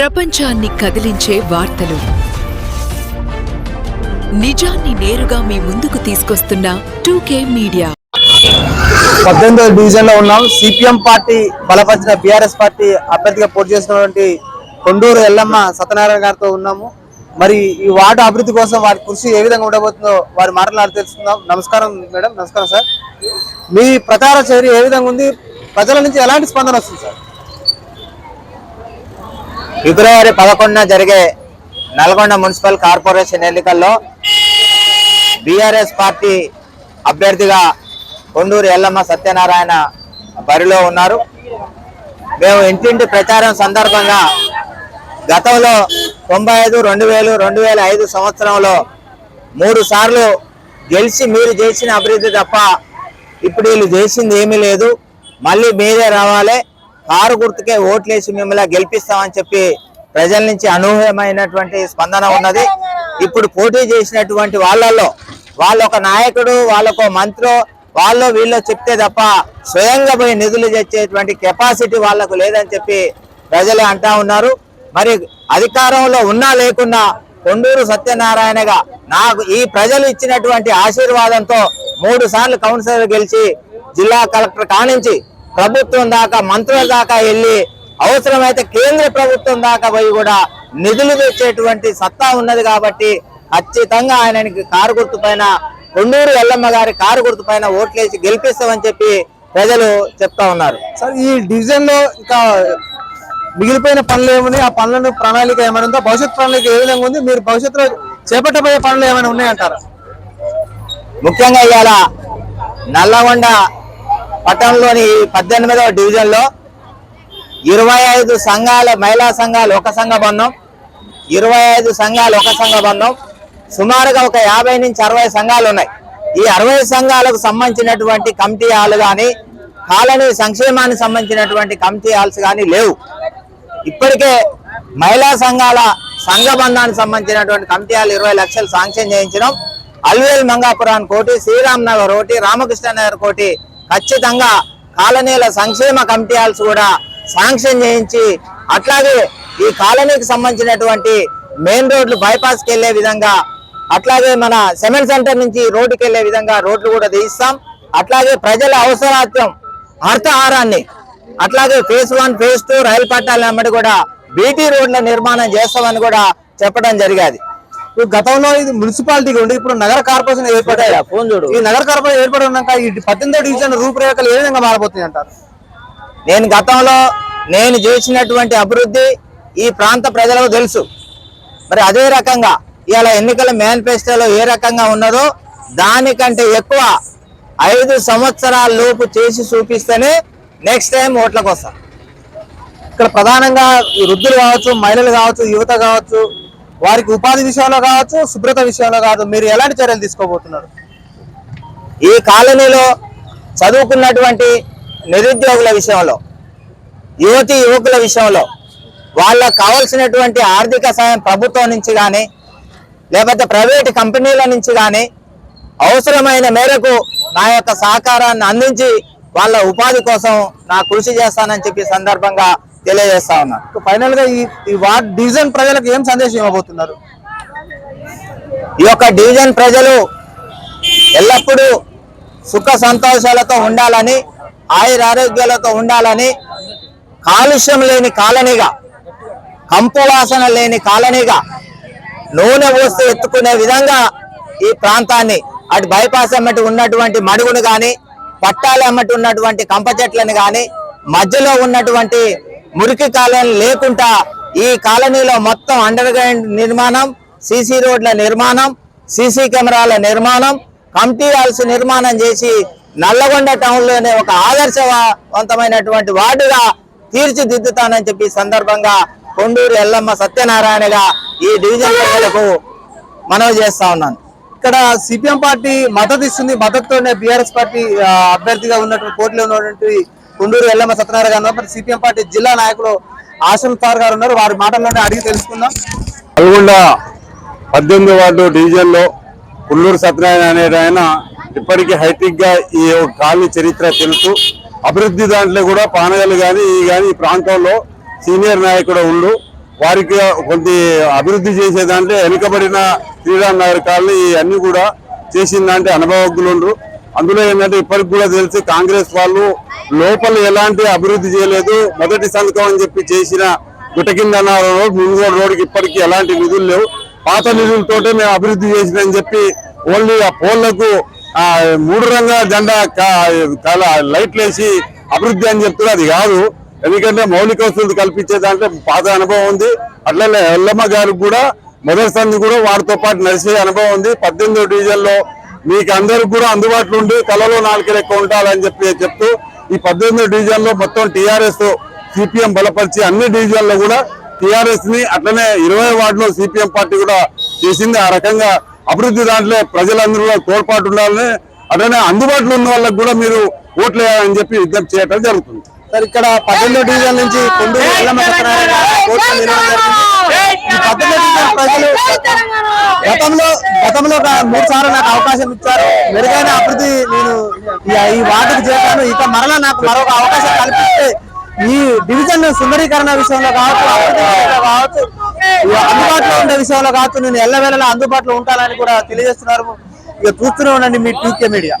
ప్రపంచాన్ని కదిలించే వార్తలు. నిజాన్ని నేరుగా మీ ముందుకు తీసుకొస్తున్న టూకే మీడియా. పద్దెనిమిదవ డివిజన్లో ఉన్నాం. సిపిఎం పార్టీ బలపరిచిన బీఆర్ఎస్ పార్టీ అభ్యర్థిగా పోటీ చేస్తున్నటువంటి కొండూరు ఎల్లమ్మ సత్యనారాయణ గారితో ఉన్నాము. మరి ఈ వార్డు అభివృద్ధి కోసం వారి కృషి ఏ విధంగా ఉండబోతుందో వారి మాటలు తెలుసుకుందాం. నమస్కారం మేడం. నమస్కారం సార్. మీ ప్రచార చర్య ఏ విధంగా ఉంది? ప్రజల నుంచి ఎలాంటి స్పందన వస్తుంది సార్? ఫిబ్రవరి పదకొండున జరిగే నల్గొండ మున్సిపల్ కార్పొరేషన్ ఎన్నికల్లో బీఆర్ఎస్ పార్టీ అభ్యర్థిగా కొండూరు ఎల్లమ్మ సత్యనారాయణ బరిలో ఉన్నారు. మేము ఇంటింటి ప్రచారం సందర్భంగా గతంలో తొంభై ఐదు రెండు వేలు రెండు వేల ఐదు సంవత్సరంలో మూడు సార్లు గెలిచి మీరు చేసిన అభివృద్ధి తప్ప ఇప్పుడు వీళ్ళు చేసింది ఏమీ లేదు. మళ్ళీ మీరే రావాలి. కారు గుర్తుకే ఓట్లేసి మిమ్మల్ని గెలిపిస్తామని చెప్పి ప్రజల నుంచి అనూహ్యమైనటువంటి స్పందన ఉన్నది. ఇప్పుడు పోటీ చేసినటువంటి వాళ్ళల్లో వాళ్ళ ఒక నాయకుడు వాళ్ళొక మంత్రి వాళ్ళు వీళ్ళు చెప్తే తప్ప స్వయంగా పోయి నిధులు తెచ్చేటువంటి కెపాసిటీ వాళ్ళకు లేదని చెప్పి ప్రజలే అంటా ఉన్నారు. మరి అధికారంలో ఉన్నా లేకున్నా కొండూరు సత్యనారాయణగా నాకు ఈ ప్రజలు ఇచ్చినటువంటి ఆశీర్వాదంతో మూడు సార్లు కౌన్సిలర్ గెలిచి జిల్లా కలెక్టర్ కానించి ప్రభుత్వం దాకా మంత్రుల దాకా వెళ్ళి అవసరమైతే కేంద్ర ప్రభుత్వం దాకా పోయి కూడా నిధులు తెచ్చేటువంటి సత్తా ఉన్నది కాబట్టి ఖచ్చితంగా ఆయనకి కారు గుర్తు పైన కొండూరు ఎల్లమ్మ గారి కారు గుర్తు పైన ఓట్లేసి గెలిపిస్తామని చెప్పి ప్రజలు చెప్తా ఉన్నారు. సార్ ఈ డివిజన్లో ఇంకా మిగిలిపోయిన పనులు ఏమున్నాయి ఆ పనులను ప్రణాళిక ఏమైనా ఉందో? భవిష్యత్ ప్రణాళిక ఏ విధంగా ఉంది? మీరు భవిష్యత్తులో చేపట్టబోయే పనులు ఏమైనా ఉన్నాయంటారా? ముఖ్యంగా ఇవాళ నల్లగొండ పట్టణంలోని పద్దెనిమిదవ డివిజన్లో ఇరవై ఐదు సంఘాల మహిళా సంఘాలు ఒక సంఘ బంధం ఇరవై ఐదు సంఘాలు ఒక సంఘ బంధం సుమారుగా ఒక యాభై నుంచి అరవై సంఘాలు ఉన్నాయి. ఈ అరవై సంఘాలకు సంబంధించినటువంటి కమిటీ హాల్ కానీ కాలనీ సంక్షేమానికి సంబంధించినటువంటి కమిటీ హాల్స్ కానీ లేవు. ఇప్పటికే మహిళా సంఘాల సంఘ బంధానికి సంబంధించినటువంటి కమిటీ హాల్ ఇరవై లక్షలు శాంక్షన్ చేయించడం అల్వేల్ మంగాపురాన్ కోటి శ్రీరామ్ నగర్ ఒకటి రామకృష్ణ నగర్ కోటి ఖచ్చితంగా కాలనీల సంక్షేమ కమిటీ హాల్స్ కూడా శాంక్షన్ చేయించి అట్లాగే ఈ కాలనీకి సంబంధించినటువంటి మెయిన్ రోడ్లు బైపాస్కి వెళ్ళే విధంగా అట్లాగే మన సెమెంట్ సెంటర్ నుంచి రోడ్డుకి వెళ్ళే విధంగా రోడ్లు కూడా తీయిస్తాం. అట్లాగే ప్రజల అవసరార్థం అర్థహారాన్ని అట్లాగే ఫేజ్ వన్ ఫేజ్ టూ రైలు పట్టాల వెంబడి కూడా బీటీ రోడ్ల నిర్మాణం చేస్తామని కూడా చెప్పడం జరిగేది. గతంలో ఇది మున్సిపాలిటీగా ఉండి ఇప్పుడు నగర కార్పొరేషన్ చూడు. ఈ నగర కార్పొరేషన్ ఏర్పడి ఉన్నాక ఈ పద్దెనిమిదో డివిజన్ రూపురేఖలు ఏ విధంగా మారబోతున్నాయి అంటారు? నేను గతంలో నేను చేసినటువంటి అభివృద్ధి ఈ ప్రాంత ప్రజలకు తెలుసు. మరి అదే రకంగా ఇవాళ ఎన్నికల మేనిఫెస్టోలో ఏ రకంగా ఉన్నదో దానికంటే ఎక్కువ ఐదు సంవత్సరాల లోపు చేసి చూపిస్తేనే నెక్స్ట్ టైం ఓట్లకు వస్తాం. ఇక్కడ ప్రధానంగా వృద్ధులు కావచ్చు మహిళలు కావచ్చు యువత కావచ్చు వారికి ఉపాధి విషయంలో కావచ్చు శుభ్రత విషయంలో కాదు మీరు ఎలాంటి చర్యలు తీసుకోబోతున్నారు? ఈ కాలనీలో చదువుకున్నటువంటి నిరుద్యోగుల విషయంలో యువతి యువకుల విషయంలో వాళ్ళకు కావాల్సినటువంటి ఆర్థిక సాయం ప్రభుత్వం నుంచి కానీ లేకపోతే ప్రైవేట్ కంపెనీల నుంచి కానీ అవసరమైన మేరకు నా యొక్క సహకారాన్ని అందించి వాళ్ళ ఉపాధి కోసం నా కృషి చేస్తానని చెప్పి సందర్భంగా తెలియజేస్తా ఉన్నాను ఫైనల్గా ఈ వార్డ్ డివిజన్ ప్రజలకు ఏం సందేశం ఇవ్వబోతున్నారు? ఈ యొక్క డివిజన్ ప్రజలు ఎల్లప్పుడూ సుఖ సంతోషాలతో ఉండాలని ఆయుర ఆరోగ్యాలతో ఉండాలని కాలుష్యం లేని కాలనీగా కంపు వాసన లేని కాలనీగా నూనె పోస్తే ఎత్తుకునే విధంగా ఈ ప్రాంతాన్ని అటు బైపాస్ అమ్మటి ఉన్నటువంటి మడుగును కానీ పట్టాలు అమ్మటి ఉన్నటువంటి కంప చెట్లను కానీ మధ్యలో ఉన్నటువంటి మురికి కాలనీ లేకుండా ఈ కాలనీలో మొత్తం అండర్ గ్రౌండ్ నిర్మాణం సీసీ రోడ్ల నిర్మాణం సీసీ కెమెరాల నిర్మాణం కమిటీ హాల్స్ నిర్మాణం చేసి నల్లగొండ టౌన్లోనే ఒక ఆదర్శవంతమైనటువంటి వార్డుగా తీర్చిదిద్దుతానని చెప్పి సందర్భంగా కొండూరు ఎల్లమ్మ సత్యనారాయణగా ఈ డివిజన్ ప్రజలకు మనవి చేస్తా ఉన్నాను. ఇక్కడ సిపిఎం పార్టీ మద్దతు ఇస్తుంది. మద్దతుతోనే బీఆర్ఎస్ పార్టీ అభ్యర్థిగా ఉన్నటువంటి పోటీలో ఉన్నటువంటి కుండూరు ఎల్లమ్మ సత్యనారాయణ గారు ఉన్నారు. సిపిఎం పార్టీ జిల్లా నాయకులు ఆశం సార్ గారు ఉన్నారు. వారి మాటల్లోనే అడిగి తెలుసుకుందాం. నల్గొండ పద్దెనిమిది వార్డు డివిజన్లో కుల్లూరు పుల్లూరు సత్యనారాయణ అనే ఆయన ఇప్పటికీ హైటెక్గా ఈ కాలనీ చరిత్ర తెలుసు అభివృద్ధి దాంట్లో కూడా పానగలు గాని ఈ గాని ఈ ప్రాంతంలో సీనియర్ నాయకుడు ఉండు. వారికి కొంత అభివృద్ధి చేసే దాంట్లో వెనుకబడిన శ్రీరామ్ నగర్ కాలనీ అన్ని కూడా చేసిందంటే అనుభవజ్ఞులు అందులో ఏంటంటే ఇప్పటికి కూడా తెలిసి కాంగ్రెస్ వాళ్ళు లోపల ఎలాంటి అభివృద్ధి చేయలేదు. మొదటి సంతకం అని చెప్పి చేసిన గుటకిందన్న రోడ్ ముంగోడు రోడ్కి ఇప్పటికీ ఎలాంటి నిధులు లేవు. పాత నిధులతోటే మేము అభివృద్ధి చేసినని చెప్పి ఓన్లీ ఆ పోళ్ళకు ఆ మూడు రంగుల జెండా కా- కల- లైట్లు వేసి అభివృద్ధి అని చెప్తున్నారు. అది కాదు. ఎందుకంటే మౌలిక వసతులు కల్పించే దాంట్లో పాత అనుభవం ఉంది. అట్లనే ఎల్లమ్మ గారికి కూడా మొదటి సంది కూడా వారితో పాటు నడిచే అనుభవం ఉంది. పద్దెనిమిదో డివిజన్లో మీకు అందరికి కూడా అందుబాటులో ఉండి కలలో నాలుగు లెక్క ఉండాలని చెప్పి చెప్తూ ఈ పద్దెనిమిదో డివిజన్లో మొత్తం టిఆర్ఎస్ సిపిఎం బలపరిచి అన్ని డివిజన్లో కూడా టిఆర్ఎస్ని అట్లనే ఇరవై వార్డులో సిపిఎం పార్టీ కూడా చేసింది. ఆ రకంగా అభివృద్ధి దాంట్లో ప్రజలందరూ తోడ్పాటు ఉండాలని అట్లనే అందుబాటులో ఉన్న వాళ్ళకి కూడా మీరు ఓట్లు వేయాలని చెప్పి విజ్ఞప్తి చేయడం జరుగుతుంది. సార్ ఇక్కడ పద్దెనిమిదో డివిజన్ నుంచి కొండూరు ఎల్లమ్మ సత్యనారాయణ గారు కోర్టు నిలవడం జరిగింది. ఈ పద్దెనిమిదో డివిజన్ ప్రజలు గతంలో గతంలో మూడు సార్లు నాకు అవకాశం ఇచ్చారు. మెరుగైన అభివృద్ధి నేను ఈ- వార్డుకు చేశాను. ఇక మరలా నాకు మరొక అవకాశం కల్పిస్తే ఈ డివిజన్ సుందరీకరణ విషయంలో కావచ్చు అభివృద్ధి విషయంలో కావచ్చు అందుబాటులో ఉండే విషయంలో కావచ్చు నేను ఎల్లవేళలా అందుబాటులో ఉంటానని కూడా తెలియజేస్తున్నారు. ఇక చూస్తూనే ఉండండి మీ టీకే మీడియా.